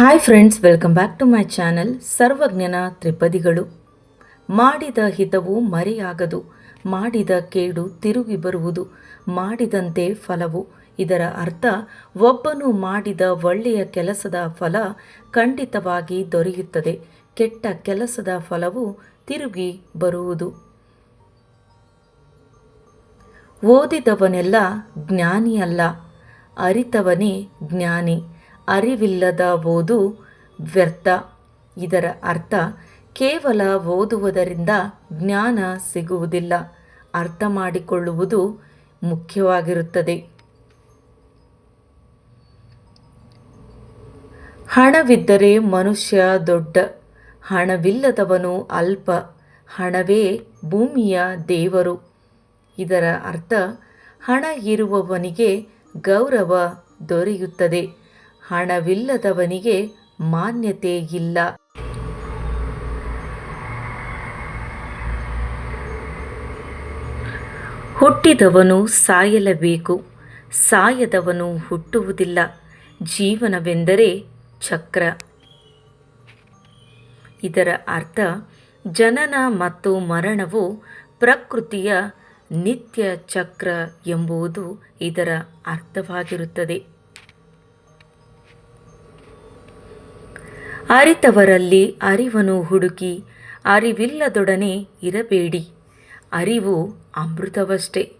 Hi friends welcome back to my channel ಸರ್ವಜ್ಞನ ತ್ರಿಪದಿಗಳು ಮಾಡಿದ ಹಿತವು ಮರೆಯಾಗದು, ಮಾಡಿದ ಕೇಡು ತಿರುಗಿ ಬರುವುದು, ಮಾಡಿದಂತೆ ಫಲವು. ಇದರ ಅರ್ಥ, ಒಬ್ಬನು ಮಾಡಿದ ಒಳ್ಳೆಯ ಕೆಲಸದ ಫಲ ಖಂಡಿತವಾಗಿ ದೊರೆಯುತ್ತದೆ, ಕೆಟ್ಟ ಕೆಲಸದ ಫಲವು ತಿರುಗಿ ಬರುವುದು. ಓದಿದವನೆಲ್ಲ ಜ್ಞಾನಿಯಲ್ಲ, ಅರಿತವನೇ ಜ್ಞಾನಿ. ಅರಿವಿಲ್ಲದ ಓದು ವ್ಯರ್ಥ. ಇದರ ಅರ್ಥ, ಕೇವಲ ಓದುವುದರಿಂದ ಜ್ಞಾನ ಸಿಗುವುದಿಲ್ಲ. ಅರ್ಥ ಮಾಡಿಕೊಳ್ಳುವುದು ಮುಖ್ಯವಾಗಿರುತ್ತದೆ. ಹಣವಿದ್ದರೆ ಮನುಷ್ಯ ದೊಡ್ಡ, ಹಣವಿಲ್ಲದವನು ಅಲ್ಪ, ಹಣವೇ ಭೂಮಿಯ ದೇವರು. ಇದರ ಅರ್ಥ, ಹಣ ಇರುವವನಿಗೆ ಗೌರವ ದೊರೆಯುತ್ತದೆ. ಹಣವಿಲ್ಲದವನಿಗೆ ಮಾನ್ಯತೆ ಇಲ್ಲ. ಹುಟ್ಟಿದವನು ಸಾಯಲಬೇಕು, ಸಾಯದವನು ಹುಟ್ಟುವುದಿಲ್ಲ, ಜೀವನವೆಂದರೆ ಚಕ್ರ. ಇದರ ಅರ್ಥ, ಜನನ ಮತ್ತು ಮರಣವು ಪ್ರಕೃತಿಯ ನಿತ್ಯ ಚಕ್ರ ಎಂಬುದು ಇದರ ಅರ್ಥವಾಗಿರುತ್ತದೆ. ಅರಿತವರಲ್ಲಿ ಅರಿವನ್ನು ಹುಡುಕಿ, ಅರಿವಿಲ್ಲದೊಡನೆ ಇರಬೇಡಿ. ಅರಿವು ಅಮೃತವಷ್ಟೇ.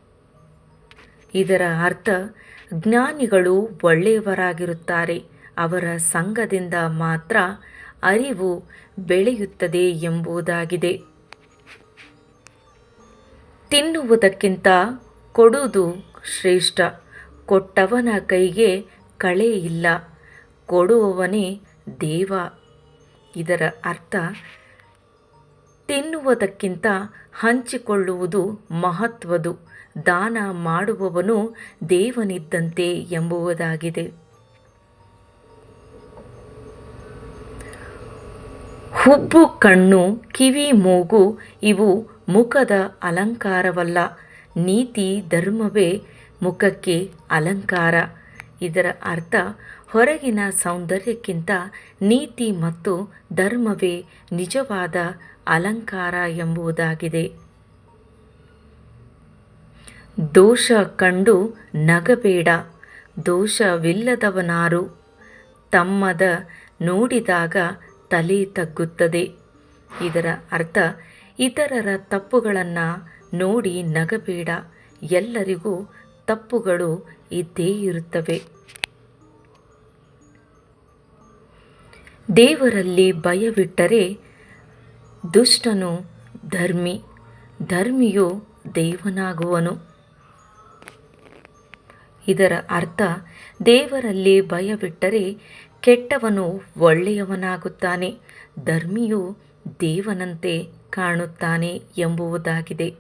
ಇದರ ಅರ್ಥ, ಜ್ಞಾನಿಗಳು ಒಳ್ಳೆಯವರಾಗಿರುತ್ತಾರೆ. ಅವರ ಸಂಘದಿಂದ ಮಾತ್ರ ಅರಿವು ಬೆಳೆಯುತ್ತದೆ ಎಂಬುದಾಗಿದೆ. ತಿನ್ನುವುದಕ್ಕಿಂತ ಕೊಡುವುದು ಶ್ರೇಷ್ಠ. ಕೊಟ್ಟವನ ಕೈಗೆ ಕಳೆ ಇಲ್ಲ. ಕೊಡುವವನೇ ದೇವ. ಇದರ ಅರ್ಥ, ತಿನ್ನುವುದಕ್ಕಿಂತ ಹಂಚಿಕೊಳ್ಳುವುದು ಮಹತ್ವದು. ದಾನ ಮಾಡುವವನು ದೇವನಿದ್ದಂತೆ ಎಂಬುವುದಾಗಿದೆ ಹುಬ್ಬು, ಕಣ್ಣು, ಕಿವಿ, ಮೂಗು ಇವು ಮುಖದ ಅಲಂಕಾರವಲ್ಲ. ನೀತಿ, ಧರ್ಮವೇ ಮುಖಕ್ಕೆ ಅಲಂಕಾರ. ಇದರ ಅರ್ಥ ಹೊರಗಿನ ಸೌಂದರ್ಯಕ್ಕಿಂತ ನೀತಿ ಮತ್ತು ಧರ್ಮವೇ ನಿಜವಾದ ಅಲಂಕಾರ ಎಂಬುದಾಗಿದೆ. ದೋಷ ಕಂಡು ನಗಬೇಡ, ದೋಷವಿಲ್ಲದವನಾರು. ತಮ್ಮದ ನೋಡಿದಾಗ ತಲೆ ತಗ್ಗುತ್ತದೆ. ಇದರ ಅರ್ಥ, ಇತರರ ತಪ್ಪುಗಳನ್ನು ನೋಡಿ ನಗಬೇಡ, ಎಲ್ಲರಿಗೂ ತಪ್ಪುಗಳು ಇದ್ದೇ ಇರುತ್ತವೆ. ದೇವರಲ್ಲಿ ಭಯವಿಟ್ಟರೆ ದುಷ್ಟನು ಧರ್ಮಿ, ಧರ್ಮಿಯು ದೇವನಾಗುವನು. ಇದರ ಅರ್ಥ, ದೇವರಲ್ಲಿ ಭಯವಿಟ್ಟರೆ ಕೆಟ್ಟವನು ಒಳ್ಳೆಯವನಾಗುತ್ತಾನೆ, ಧರ್ಮಿಯು ದೇವನಂತೆ ಕಾಣುತ್ತಾನೆ ಎಂಬುದಾಗಿದೆ.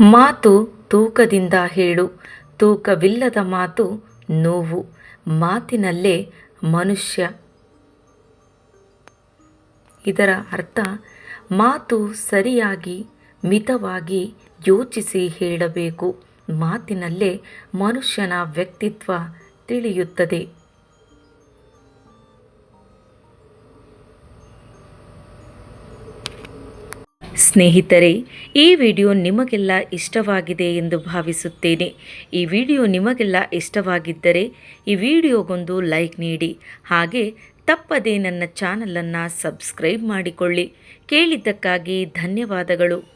ಮಾತು ತೂಕದಿಂದ ಹೇಳು, ತೂಕವಿಲ್ಲದ ಮಾತು ನೋವು. ಮಾತಿನಲ್ಲೇ ಮನುಷ್ಯ. ಇದರ ಅರ್ಥ ಮಾತು ಸರಿಯಾಗಿ ಮಿತವಾಗಿ ಯೋಚಿಸಿ ಹೇಳಬೇಕು. ಮಾತಿನಲ್ಲೇ ಮನುಷ್ಯನ ವ್ಯಕ್ತಿತ್ವ ತಿಳಿಯುತ್ತದೆ. ಸ್ನೇಹಿತರೆ, ಈ ವಿಡಿಯೋ ನಿಮಗೆಲ್ಲ ಇಷ್ಟವಾಗಿದೆ ಎಂದು ಭಾವಿಸುತ್ತೇನೆ. ಈ ವಿಡಿಯೋ ನಿಮಗೆಲ್ಲ ಇಷ್ಟವಾಗಿದ್ದರೆ, ಈ ವಿಡಿಯೋಗೊಂದು ಲೈಕ್ ನೀಡಿ. ಹಾಗೆ, ತಪ್ಪದೇ ನನ್ನ ಚಾನಲನ್ನು ಸಬ್ಸ್ಕ್ರೈಬ್ ಮಾಡಿಕೊಳ್ಳಿ. ಕೇಳಿದ್ದಕ್ಕಾಗಿ ಧನ್ಯವಾದಗಳು.